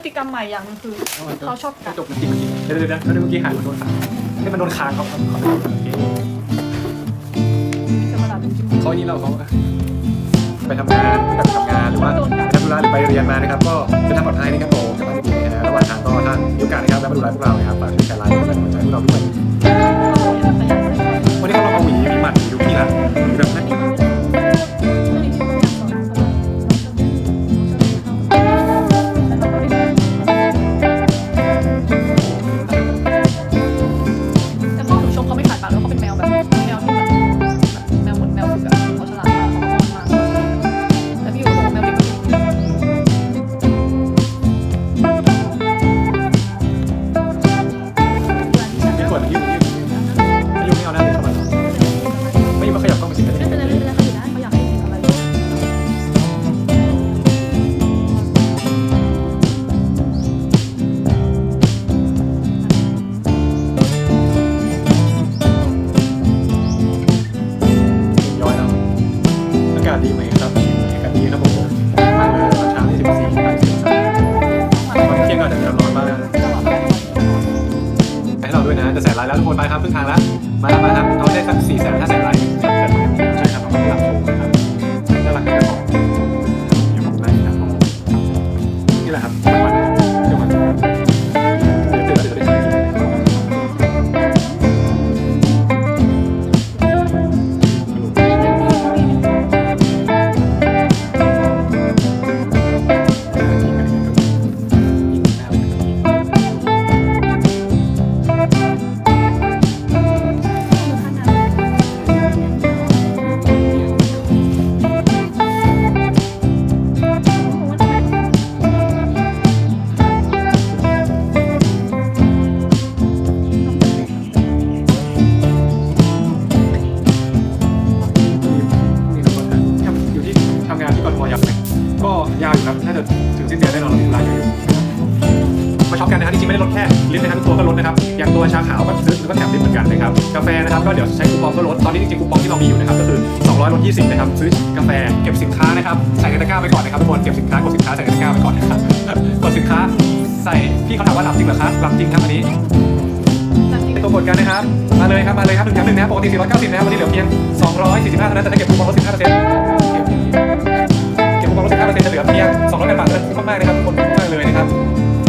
พฤติกรรมใหม่อย่างหนึงคือเขาชอบกกัระดจกมันจิกเดี๋ยวเดี๋ยวเดี๋ยวเดี๋ยวเมื่อกี้หายมันโดนขาให้มันโดนคางเขาเขาเขาโอเคจะมาดับจริงเขานี่เราเขาไปทำงานไปทำงานหรือว่าไปทำธุระหรือไปเรียนมานะครับ ก็จะทำปลอดภัยนะครับผมจากบ้านที่ดีนะฮะระหว่างทางก็ถ้ามีโอกาสนะครับแวะมาดูไลฟ์พวกเรานะครับฝากช่วยแชร์ไลฟ์และกำลังใจพวกเราด้วยวันนี้เขาลองเอาหวีมีหมัดมีลูกพี่ละหวีแบบนั้น ทุกคนไปครับครึ่งทางแล้ว มามาครับ เอาได้สักสี่แสนห้าแสนไลค์ ยาวอยู่ครับน่าจะถึงสิ้นเดือนแน่นอนเรามีเวลาอยู่มาช็อปกันนะครับจริงๆไม่ได้ลดแค่ลิฟต์นะครับทุกตัวก็ลดนะครับอย่างตัวชาขาวก็ซื้อแล้วก็แถมลิฟต์เหมือนกันนะครับกาแฟนะครับก็เดี๋ยวใช้คูปองก็ลดตอนนี้จริงๆคูปองที่เรามีอยู่นะครับก็คือ 200ลด20นะครับซื้อกาแฟเก็บสินค้านะครับใส่ในตะกร้าไปก่อนนะครับทุกคนเก็บสินค้ากดสินค้าใส่ในตะกร้าไปก่อนนะครับกดสินค้าใส่พี่เขาถามว่าหลับจริงเหรอครับหลับจริงครับอันนี้ตัวกดกันนะครับมาเลยครับมาเลยครับหนึ่งแถมหนึ่งนะครับปกติ490นะครับวันนี้เหลือเพียง245เท่านั้นแต่ถ้าเก็บคูปองลด15%เก็บเก็บ ลือเพียง200บาทเท่านั้นคุ้มมากๆนะครับทุกคนคุ้มมากเลยนะครับ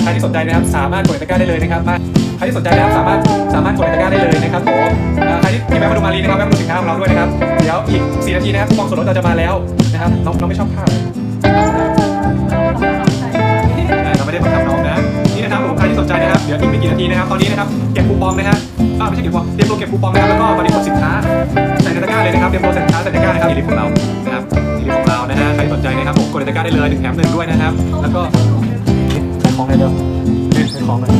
ใครที่สนใจนะครับสามารถกดในตะกร้าได้เลยนะครับมาใครที่สนใจนะครับสามารถสามารถกดในตะกร้าได้เลยนะครับผมอ่าใครที่มีแวะมาดูมารีนะครับแวะมาดูสินค้าของเราด้วยนะครับเดี๋ยวอีก4นาทีนะครับคูปองส่วนลดเราจะมาแล้วนะครับน้องน้องไม่ชอบภาพอ่าเราไม่ได้บังคับน้องนะนี่นะครับผมใครที่สนใจนะครับเดี๋ยวอีกไม่กี่นาทีนะครับตอนนี้นะครับเก็บคูปองนะครับอ่าไม่ใช่เก็บคูปองเตรียมตัวเก็บคูปองนะครับแล้วก็ตอนนี้กดสินค้าใส่ในตะกร้าเลยนะครับเตรียมตัวใส่สินค้าใส่ในตะกร้านะครับอีลิฟของเรานะครับอีลิฟของเรานะฮะ กดในตะกร้าได้เลยหนึ่งแถมหนึ่งด้วยนะครับ แล้วก็ขายของเลยเร็วนี่ขายของเลย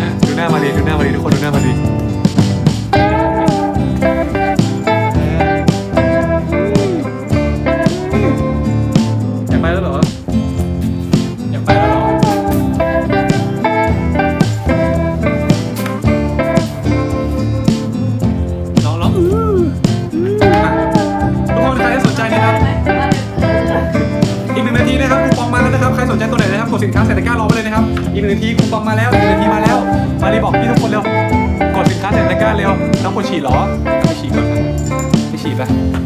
อะดูหน้ามารีดูหน้ามารีทุกคนดูหน้ามารี สนใจตัวไหนนะครับกดสินค้าเส่ตะกร้ารอไว้เลยนะครับอีกหนึ่งนาทีคูปองมาแล้วอีกหนึ่งนาทีมาแล้ว มารีบอกพี่ทุกคนเร็วกดสินค้าเส่ตะกร้าเร็วน้องคนฉีดหรอไม่ฉีดก่อนไม่ฉีดปะ